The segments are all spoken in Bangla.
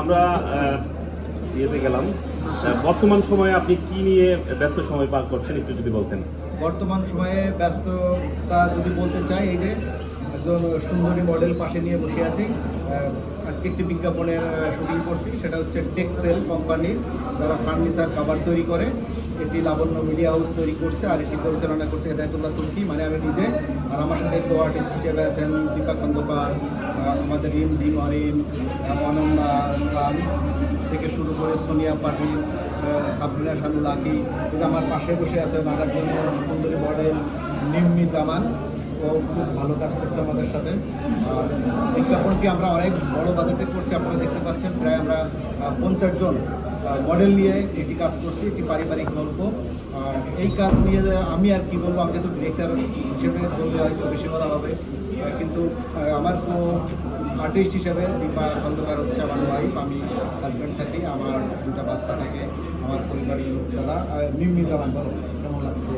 আমরা ইয়েতে গেলাম। বর্তমান সময়ে আপনি কি নিয়ে ব্যস্ত সময় পার করছেন, একটু যদি বলতেন। বর্তমান সময়ে ব্যস্ততা যদি বলতে চাই, এই যে একজন সুন্দরী মডেল পাশে নিয়ে বসে আছি। আজকে একটি বিজ্ঞাপনের শুটিং করছি। সেটা হচ্ছে টেক্সেল কোম্পানির যারা ফার্নিচার কাভার তৈরি করে। এটি লাবণ্য মিডিয়া হাউস তৈরি করছে আর এটি পরিচালনা করছে হেদায়তুল্লাহ তুর্কি। মানে আমি নিজে আর আমার সাথে কো আর্টিস্ট হিসেবে আছেন দীপা খন্দকার আমাদের রিম জি অরিন আহ, অনন্যা থেকে শুরু করে সোনিয়া পাটিল সাবরিনা শানুল আকি। আমার পাশে বসে আছেন একজন সুন্দরী মডেল নিম্মি জামান। খুব ভালো কাজ করছে আমাদের সাথে। বিজ্ঞাপনটি আমরা অনেক বড় বাজেটে করছি, আপনারা দেখতে পাচ্ছেন। প্রায় আমরা পঞ্চাশ জন মডেল নিয়ে এটি কাজ করছি, একটি পারিবারিক গল্প। এই কাজ নিয়ে আমি আর কি বলব, আমি যেহেতু ডিরেক্টর হিসেবে বললে হয়তো বেশি বলা হবে। কিন্তু আমার তো আর্টিস্ট হিসাবে দীপা খন্দকার হচ্ছে আমার ওয়াইফ আমি হাজব্যান্ড থাকি, আমার দুটা বাচ্চা থাকে, আমার পরিবারের লোক, দাদা নিম্মি জামান বলো, কেমন লাগছে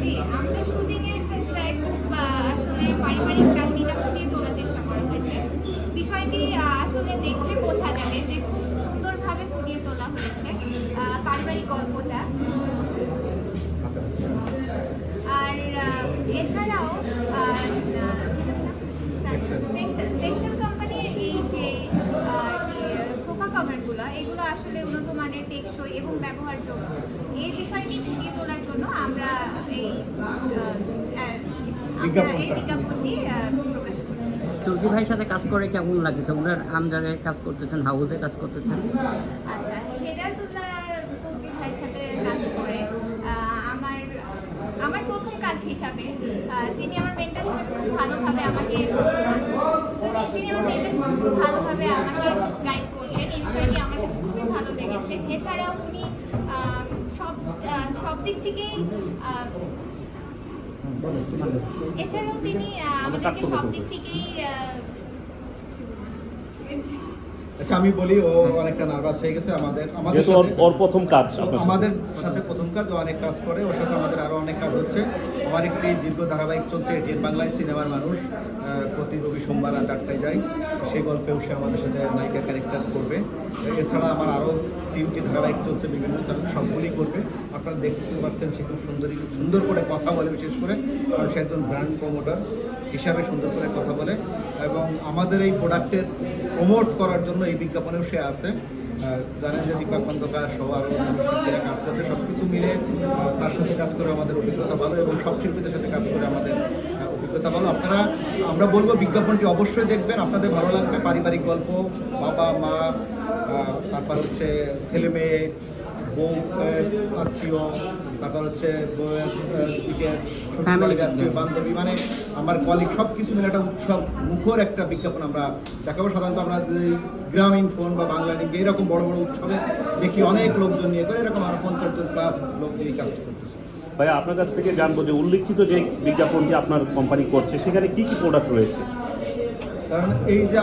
জি আমাদের শুটিং এর সেটটায় খুব আহ, আসলে পারিবারিক কাহিনীটা ফুটিয়ে তোলার চেষ্টা করা হয়েছে বিষয়টি আহ, আসলে দেখলে বোঝা যাবে যে খুব সুন্দরভাবে ফুটিয়ে তোলা হয়েছে আহ, পারিবারিক গল্পটা আর আহ, এছাড়াও টেক্সেল কোম্পানির এই যে সোফা কভারগুলো এগুলো আসলে উন্নত মানের টেকসই এবং ব্যবহারযোগ্য। এই বিষয়টি ফুটিয়ে তোলার জন্য আমরা এই বিজ্ঞাপনটি। প্রকাশ করি তুর্কি ভাইয়ের সাথে কাজ করে কেমন লাগছে? ওনার আন্ডারে কাজ করতেছেন হাউসে কাজ করতেছেন? আচ্ছা হেদায়তুল্লাহ তুর্কি ভাইয়ের সাথে কাজ করে আহ, আমার আমার প্রথম কাজ হিসাবে তিনি আমার মেন্টার হিসেবে খুব ভালোভাবে আমাকে তিনি আমার মেন্টার হিসেবে খুব ভালোভাবে আমাকে গাইড করছেন। এই বিষয়টি আমার কাছে খুবই ভালো লেগেছে। এছাড়াও উনি সব সব দিক থেকেই এছাড়াও তিনি আহ, আমাদেরকে সব দিক থেকেই আচ্ছা আমি বলি ও অনেকটা নার্ভাস হয়ে গেছে আমাদের আমাদের ওর- প্রথম কাজ আমাদের সাথে প্রথম কাজ ও অনেক কাজ করে ওর সাথে আমাদের আরও অনেক কাজ হচ্ছে। আমার একটি দীর্ঘ ধারাবাহিক চলছে এটির বাংলায় সিনেমার মানুষ প্রতি রবি সোমবার রাত আটটায় যায়। সেই গল্পেও সে আমাদের সাথে নায়িকা ক্যারেক্টার করবে। এছাড়া আমার আরও তিনটি ধারাবাহিক চলছে বিভিন্ন চ্যানেল সবগুলি করবে। আপনারা দেখতে পাচ্ছেন সে খুব সুন্দরী সুন্দর করে কথা বলে বিশেষ করে। কারণ সে একজন ব্র্যান্ড প্রমোটার হিসাবে সুন্দর করে কথা বলে। আমাদের এই প্রোডাক্টের প্রমোট করার জন্য এই বিজ্ঞাপনেও সে আছে। জানেন যে দীপক খন্দকার সহ আরও শিল্পীরা কাজ করছে সব কিছু মিলে তার সাথে কাজ করে আমাদের অভিজ্ঞতা ভালো এবং সব শিল্পীদের সাথে কাজ করে আমাদের অভিজ্ঞতা ভালো। আপনারা, আমরা বলব বিজ্ঞাপনটি অবশ্যই দেখবেন, আপনাদের ভালো লাগবে। পারিবারিক গল্প বাবা মা তারপর হচ্ছে ছেলে মেয়ে বউ আত্মীয় তারপর হচ্ছে আত্মীয় বান্ধবী। মানে আমার কলিগ সব কিছু মিলে একটা উৎসব মুখর একটা বিজ্ঞাপন আমরা দেখাবো। সাধারণত আমরা যে গ্রামীণ ফোন বা বাংলা লিঙ্ক এইরকম বড় বড় উৎসবে দেখি অনেক লোকজন নিয়ে করে এরকম আরও পঞ্চাশ জন প্লাস লোক এই কাজটা করতেছে। ভাইয়া আপনার কাছ থেকে জানব যে উল্লেখিত যে বিজ্ঞাপনটি আপনার কোম্পানি করছে সেখানে কি কি প্রোডাক্ট রয়েছে? কারণ এই যে